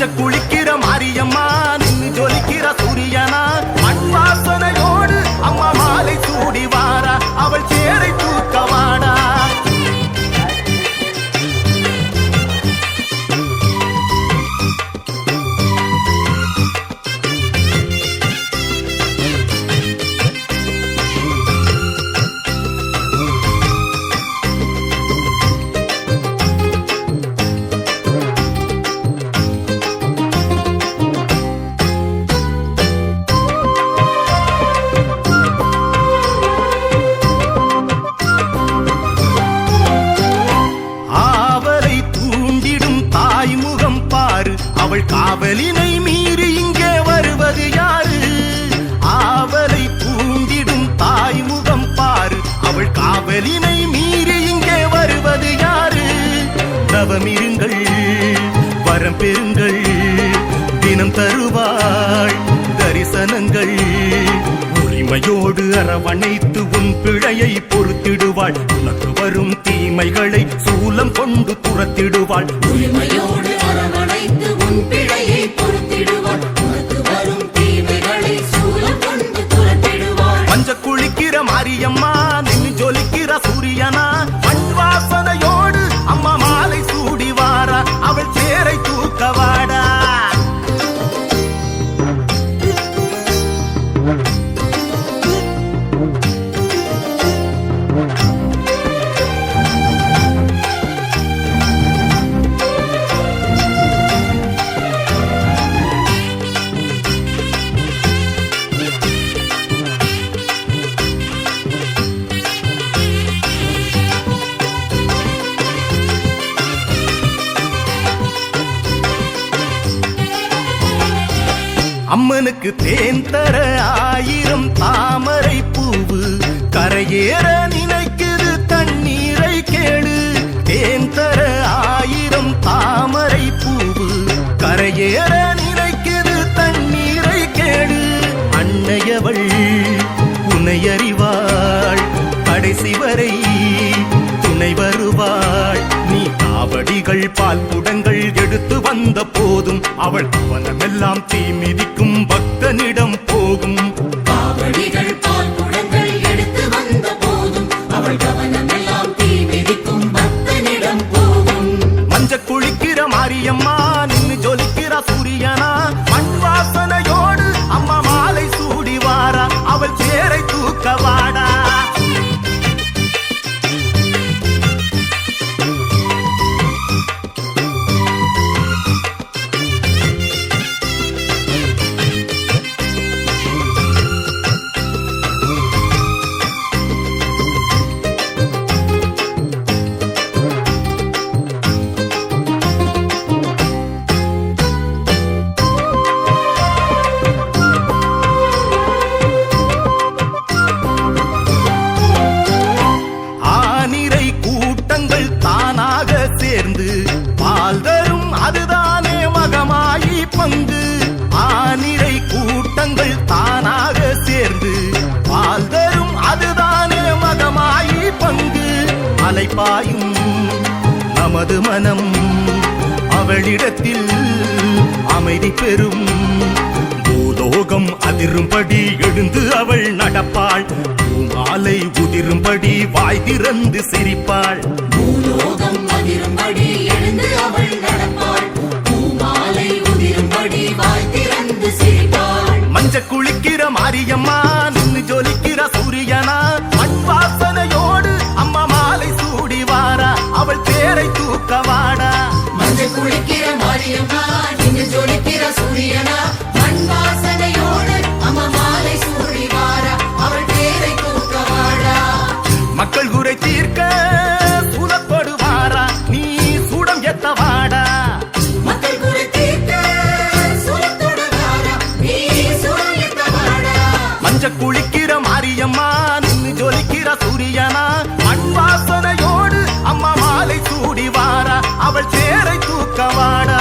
மஞ்ச குளிக்கிற அவள் காவலினை மீறி இங்கே வருவது யாரு? ஆவலை பூண்டிடும் தாய் முகம் பாரு. அவள் காவலினை மீறி இங்கே வருவது யாரு? தவமிருங்கள் வரம் பெறுங்கள் தினம் தருவாள் தரிசனங்கள். உரிமையோடு அரவணைத்து உன் பிழையை பொறுத்திடுவாள். உனக்கு வரும் தீமைகளை சூலம் கொண்டு துரத்திடுவாள் உரிமையோடு அரவணை அம்மனுக்கு தேன் தர ஆயிரம் தாமரை பூவு. கரையேற நினைக்குது தண்ணீரை கேளு. தேன் தர ஆயிரம் தாமரை பூவு. கரையேற நினைக்குது தண்ணீரை கேளு. அன்னையவள் உன்னை கடைசி வரை துணை வருவாள். நீ காவடிகள் பால் குடங்கள் எடுத்து வந்த போதும் அவள் அவனமெல்லாம் தீ மிதிக்கும் போகும் மகமாயி ஆனிரை கூட்டங்கள் தானாக சேர்ந்து பால் தரும் அதுதானே மகமாயி பங்கு. அலைப்பாயும் நமது மனம் அவளிடத்தில் அமைதி பெறும். பூலோகம் அதிரும்படி எழுந்து அவள் நடப்பாள். பூமாலை உதிரும்படி வாய் திறந்து சிரிப்பாள். மாரியம்மா நின்னு ஜொலிக்கிற சூரியனா? மண் வாசனையோடு அம்மா மாலை சூடி வாரா அவள் தேரை தூக்கவாடா? மஞ்சள் குளிக்கிற மாரியம்மா நின்று ஜொலிக்கிற சூரியனா? மண் வாசனையோடு அம்மா மாலை சூடி வாரா அவள் பேரை தூக்கவாடா? மக்கள் குறை தீர்க்க ஜொலிக்கிற மாரியம்மா நின்னு ஜொலிக்கிற சூரியனா? மண் வாசனையோடு அம்மா மாலை சூடி வாரா அவள் சேரை தூக்கவாடா.